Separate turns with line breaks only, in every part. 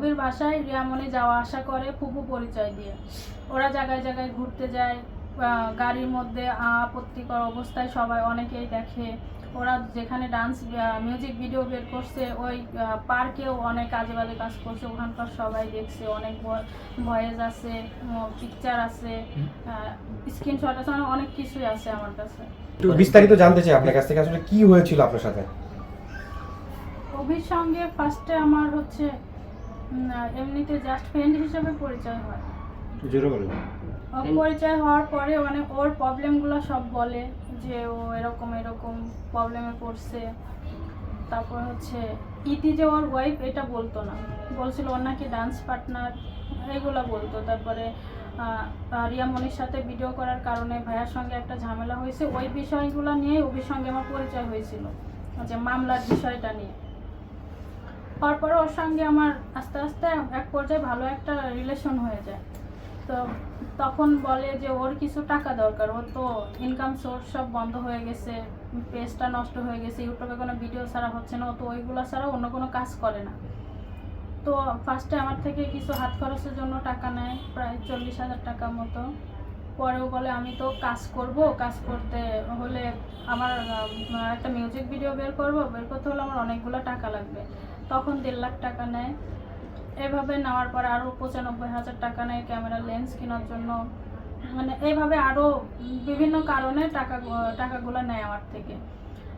অভির বাসায় রিয়ামণি যাওয়া আসা করে ফুপু পরিচয় দিয়ে। ওরা জায়গায় জায়গায় ঘুরতে যায় গাড়ির মধ্যে আপত্তিকর অবস্থায় সবাই অনেকেই দেখে। ওরা যেখানে ডান্স মিউজিক ভিডিও বের করছে ওই পার্কেও অনেক কাজে বাজে কাজ করছে। ওখানকার সবাই দেখছে অনেক ভয়েস আছে পিকচার আছে স্ক্রিনশট আছে অনেক কিছুই আছে আমার কাছে।
বিস্তারিত জানতে চাই আপনার কাছ থেকে আসলে কি হয়েছিল আপনার সাথে?
সঙ্গে ফার্স্টে আমার হচ্ছে উম, এমনিতে জাস্ট ফ্রেন্ড হিসেবে পরিচয় হয়।
জোরে
ও পরিচয় হওয়ার পরে মানে ওর প্রবলেমগুলো সব বলে যে ও এরকম এরকম প্রবলেমে পড়ছে। তারপর হচ্ছে ইতি যে ওর ওয়াইফ এটা বলতো না। বলছিল ওর নাকি ডান্স পার্টনার এগুলো বলতো। তারপরে রিয়ামণির সাথে ভিডিও করার কারণে ভাইয়ার সঙ্গে একটা ঝামেলা হয়েছে। ওই বিষয়গুলো নিয়ে অভির সঙ্গে আমার পরিচয় হয়েছিল। যে মামলার বিষয়টা নিয়ে। তারপরে ওর সঙ্গে আমার আস্তে আস্তে এক পর্যায়ে ভালো একটা রিলেশন হয়ে যায়। তো তখন বলে যে ওর কিছু টাকা দরকার, ওর তো ইনকাম সোর্স সব বন্ধ হয়ে গেছে পেজটা নষ্ট হয়ে গেছে, ইউটিউবে কোনো ভিডিও ছাড়া হচ্ছে না, ও তো ওইগুলো ছাড়া অন্য কোনো কাজ করে না। তো ফার্স্টে আমার থেকে কিছু হাত খরচের জন্য টাকা নেয়, প্রায় চল্লিশ হাজার টাকা মতো। পরেও বলে, আমি তো কাজ করব, কাজ করতে হলে আমার একটা মিউজিক ভিডিও বের করব, বের করতে হলে আমার অনেকগুলো টাকা লাগবে। তখন দেড় লাখ টাকা নেয়। এভাবে নেওয়ার পরে আরও পঁচানব্বই হাজার টাকা নেয় ক্যামেরা লেন্স কেনার জন্য। মানে এইভাবে আরও বিভিন্ন কারণে টাকা, টাকাগুলো নেয় আমার থেকে।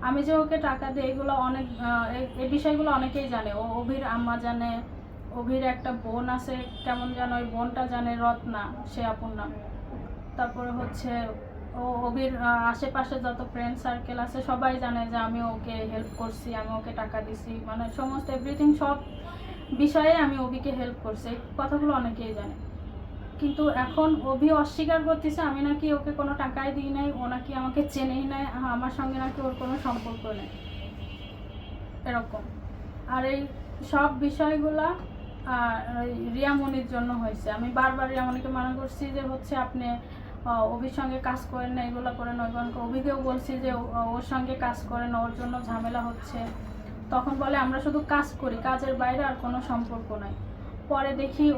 আমি যে ওকে টাকা দিই, এগুলো অনেক এই- বিষয়গুলো অনেকেই জানে। ও অভির আম্মা জানে, অভির একটা বোন আছে, কেমন যেন ওই বোনটা জানে, রত্না, সে আপুর নাম। তারপরে হচ্ছে ও অভির আশেপাশে যত ফ্রেন্ড সার্কেল আছে সবাই জানে যে আমি ওকে হেল্প করছি, আমি ওকে টাকা দিছি মানে সমস্ত এভরিথিং সব বিষয়ে আমি অভিকে হেল্প করছি, এই কথাগুলো অনেকেই জানে। কিন্তু এখন অভি অস্বীকার করতেছে, আমি নাকি ওকে কোনো টাকাই দিই নাই, ও নাকি আমাকে চেনেই নাই আমার সঙ্গে নাকি ওর কোনো সম্পর্ক নেই। এরকম। আর এই সব বিষয়গুলা রিয়ামণির জন্য হয়েছে। আমি বারবার রিয়ামণিকে মানা করছি যে হচ্ছে আপনি অভির সঙ্গে কাজ করেন না, এগুলো করেন ওইগুলো। অভিকেও বলছি যে ওর সঙ্গে কাজ করেন ওর জন্য ঝামেলা হচ্ছে তখন বলে, আমরা শুধু কাজ করি, কাজের বাইরে আর কোনো সম্পর্ক নাই পরে দেখি